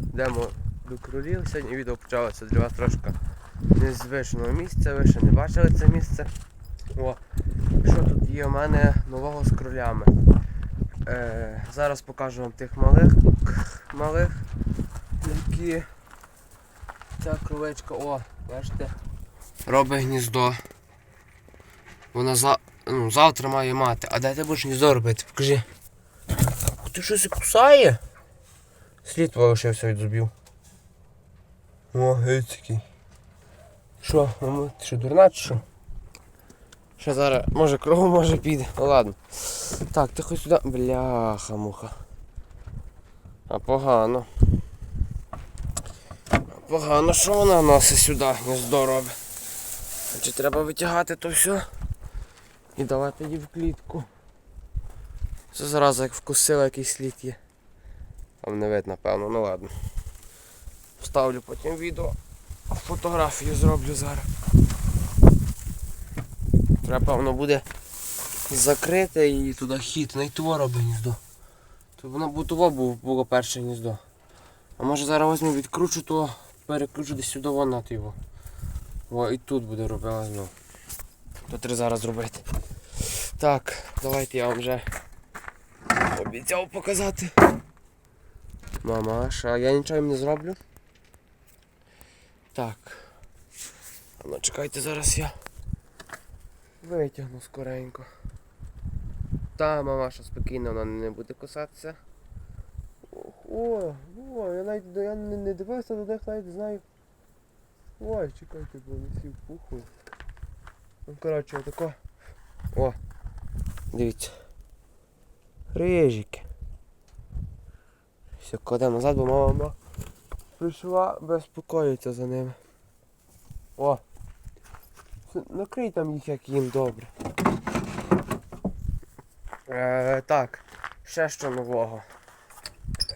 йдемо до кролів. Сьогодні відео почалося для вас трошки незвичного місця. Ви ще не бачили це місце. О, що тут є у мене нового з кролями. Е, зараз покажу вам тих малих, малих, які ця кроличка, о, бачите, робить гніздо. Вона за... ну, завтра має мати. А де ти будеш гніздо робити? Покажи. Ти щось кусає? Слід залишився від зубів. О, геть який. Що, мамо, ти що, дурна чи що? Ще зараз, може крову, може піде. Ну ладно. Так, ти хоч сюди. Бляха муха. А погано. А Погано, що вона носить сюди, гніздо робить. Чи треба витягати то все і давати її в клітку. Це зразу як вкусила якийсь слід є. Там не видно, напевно, ну ладно. Вставлю потім відео. Фотографію зроблю зараз. Треба, певно, буде закрити і туди хід, на того робить гніздо. То воно бутово було перше гніздо. А може зараз візьму відкручу, то перекручу десь сюди вон на його. О, і тут буде робила знову. То треба зараз зробити. Так, давайте я вам вже обіцяв показати. Мамаша, я нічого їм не зроблю. Так. Ну чекайте, зараз я витягну скоренько. Та, мамаша спокійно, вона не буде кусатися. О, о, я навіть я не, не дивився до них, навіть знаю. Ой, чекайте, бо не всі впухли. Ну коротше, отако. О, дивіться. Рижики. Все, кладемо назад, бо мама прийшла, безпокоїться за ними. О! Накрий там їх, як їм добре. Е, так, ще що нового.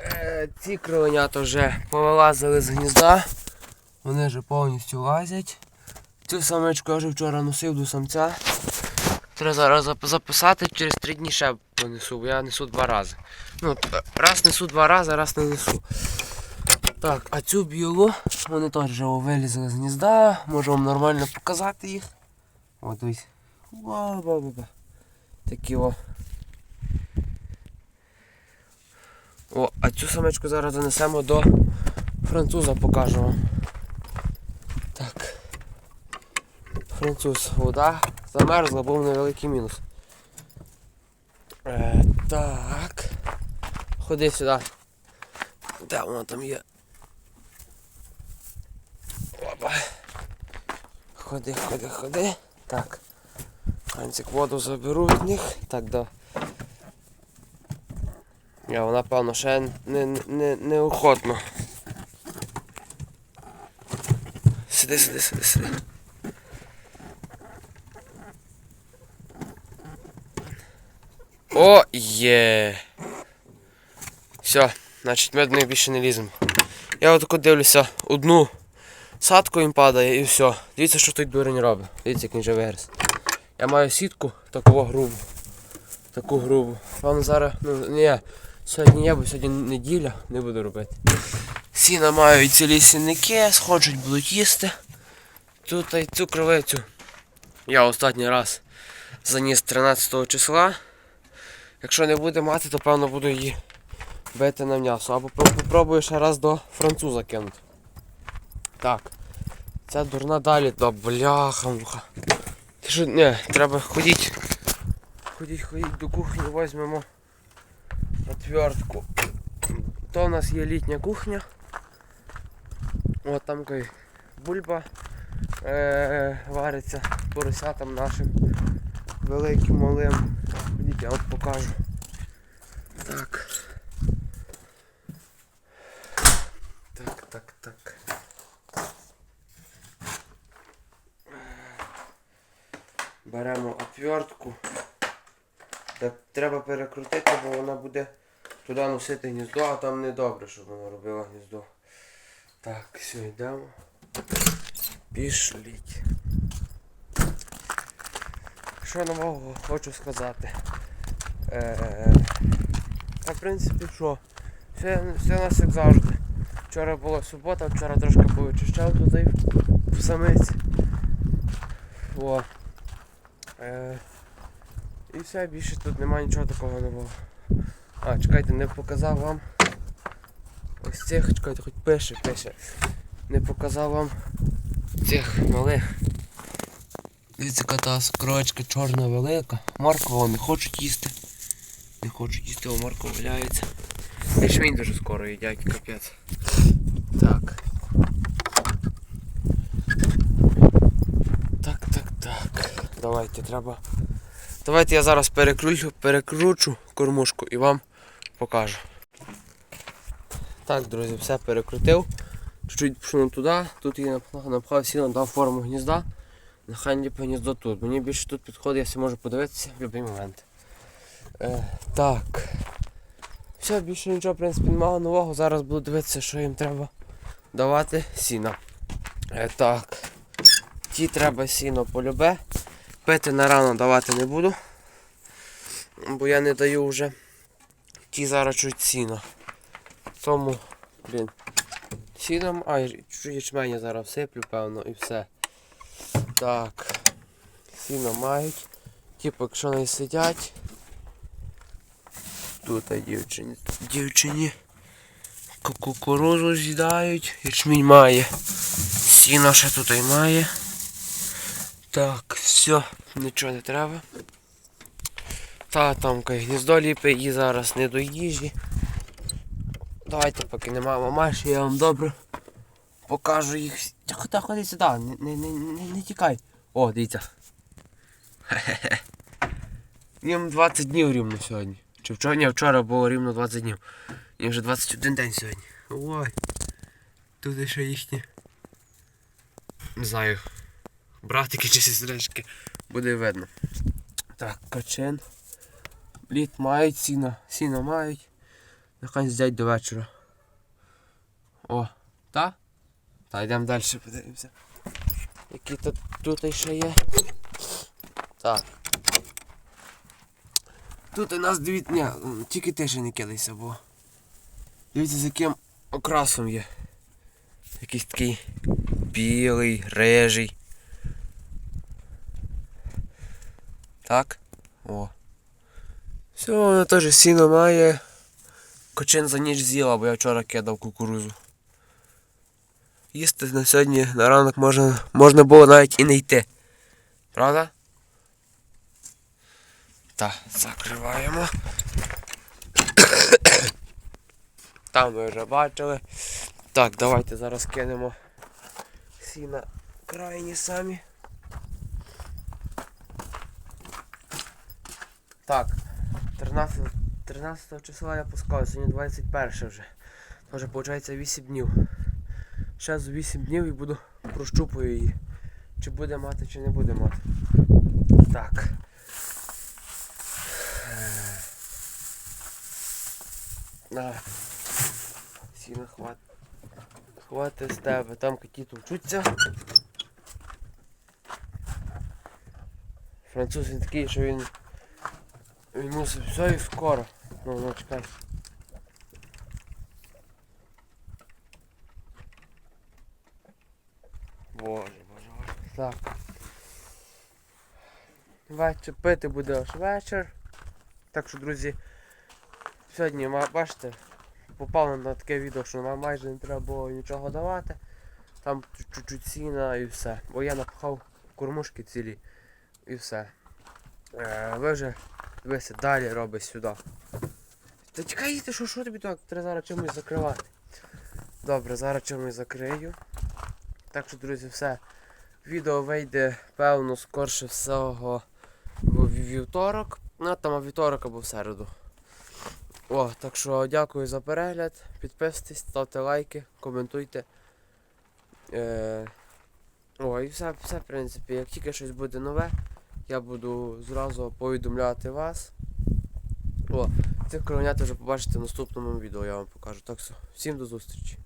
Е, ці кроленята вже повилазили з гнізда. Вони вже повністю лазять. Цю самичку я вже вчора носив до самця. Треба зараз записати, через три дні ще понесу, бо я несу два рази. Ну, раз несу два рази, раз не несу. Так, а цю білу, вони теж вилізли з гнізда, можу вам нормально показати їх. От ось. Такі о. О, а цю самечку зараз занесемо до француза, покажу вам. Так. Француз, вода замерзла, був невеликий мінус. Е, так. Ходи сюди. Де воно там є? Опа. Ходи, ходи, ходи. Так. Анцик воду заберу від них. Так, да. Я вона, певно, ще не, не, неохотно. Сиди, сиди, сиди, сиди. О, є. Все, значить ми до більше не ліземо. Я отако дивлюся, одну садку їм падає і все. Дивіться, що той дурень робить. Дивіться, як він вже виріс. Я маю сітку таку грубу. Таку грубу. Певно зараз, ну ні, сьогодні є, бо сьогодні неділя, не буду робити. Сіна мають цілі сінники, сходжуть, будуть їсти. Тут і цю кровицю. Я останній раз заніс 13 числа. Якщо не буде мати, то певно буду її бити на м'ясо. Або про- попробую ще раз до француза кинути. Так. Ця дурна далі, да бляха муха. Ти що, не, треба ходіть. Ходіть, ходіть до кухні, візьмемо отвертку. То у нас є літня кухня. От там бульба е- вариться поросятам нашим великим малим. Ходіть, я вам покажу. Так. Так, так, так. Беремо отвертку. Так, треба перекрутити, бо вона буде туди носити гніздо, а там не добре, щоб вона робила гніздо. Так, все, йдемо. Пішліть. Що нового хочу сказати. Е, А в принципі що? Все, все у нас як завжди. Вчора була субота, вчора трошки повичищав туди в самиці. О. Е, і все, більше тут немає нічого такого нового. А, чекайте, не показав вам. Ось цих, чекайте, хоч пише, пише. Не показав вам цих малих. Дивіться, та крочка чорна велика. Морква не хочуть їсти. Не хочуть їсти, а морква валяється. Ячмінь дуже скоро їдять, капець. Так. Так, так, так. Давайте, треба. Давайте я зараз перекручу, перекручу кормушку і вам покажу. Так, друзі, все перекрутив. Чуть-чуть пішов туди, тут я напхав сіно, дав форму гнізда. Нехай ніби гніздо тут. Мені більше тут підходить, я все можу подивитися в будь-який момент. Е, так. Все, більше нічого, в принципі, немає нового. Зараз буду дивитися, що їм треба давати сіна. Е, так. Ті треба сіно полюбе. Пити на рано давати не буду. Бо я не даю вже. Ті зараз чуть сіно. Тому, блін. Сіном, а ячменя зараз всиплю, певно, і все. Так. Сіно мають. Типу, якщо не сидять. Тут дівчині. Дівчині. ку- Кукурузу з'їдають. Ячмінь має. Сіно ще тут і має. Так, все, нічого не треба. Та там гніздо ліпе і зараз не до їжі. Давайте, поки нема мамаші, я вам добре покажу їх. Тихо, тихо, ходи сюди, не, не, не, не, тікай. О, дивіться. Хе-хе-хе. Їм 20 днів рівно сьогодні. Чи вчора, ні, вчора було рівно 20 днів. Їм вже 21 день сьогодні. Ой. Тут ще їхні. Не знаю. Братики чи сестрички. Буде видно. Так, качин. Лід мають, сіно. Сіно мають. Нехай зять до вечора. О, та? Та йдемо далі подивимося. Які тут, тут ще є. Так. Тут у нас дивіться, ні, тільки ти ще не кидайся, бо. Дивіться, з яким окрасом є. Якийсь такий білий, режий. Так? О. Все, вона теж сіно має. Кочин за ніч з'їла, бо я вчора кидав кукурузу. Їсти на сьогодні на ранок можна, можна було навіть і не йти. Правда? Так, закриваємо. Там ми вже бачили. Так, давайте зараз кинемо сіна крайні самі. Так, 13, 13 числа я пускаю, сьогодні 21 вже. Може, виходить 8 днів. Ще за 8 днів і буду прощупую її. Чи буде мати, чи не буде мати. Так. На. Сіна хват. Хвати з тебе. Там коті товчуться. Француз він такий, що він. Він мусить все і скоро. Ну, ну чекай. Боже, боже, боже. Так. Вечір пити буде аж вечір. Так що, друзі, сьогодні, бачите, попали на таке відео, що нам майже не треба було нічого давати. Там чуть-чуть сіна і все. Бо я напхав кормушки цілі і все. Е, ви вже дивися, далі робить сюди. Та чекай, ти що, що тобі так? Треба зараз чимось закривати. Добре, зараз чимось закрию. Так що, друзі, все. Відео вийде, певно, скорше всього в вівторок. Ну, там а вівторок або в середу. О, так що дякую за перегляд. Підписуйтесь, ставте лайки, коментуйте. Е... О, і все, все, в принципі, як тільки щось буде нове, я буду зразу повідомляти вас. О, цих коронят вже побачите в наступному відео, я вам покажу. Так що, всім до зустрічі.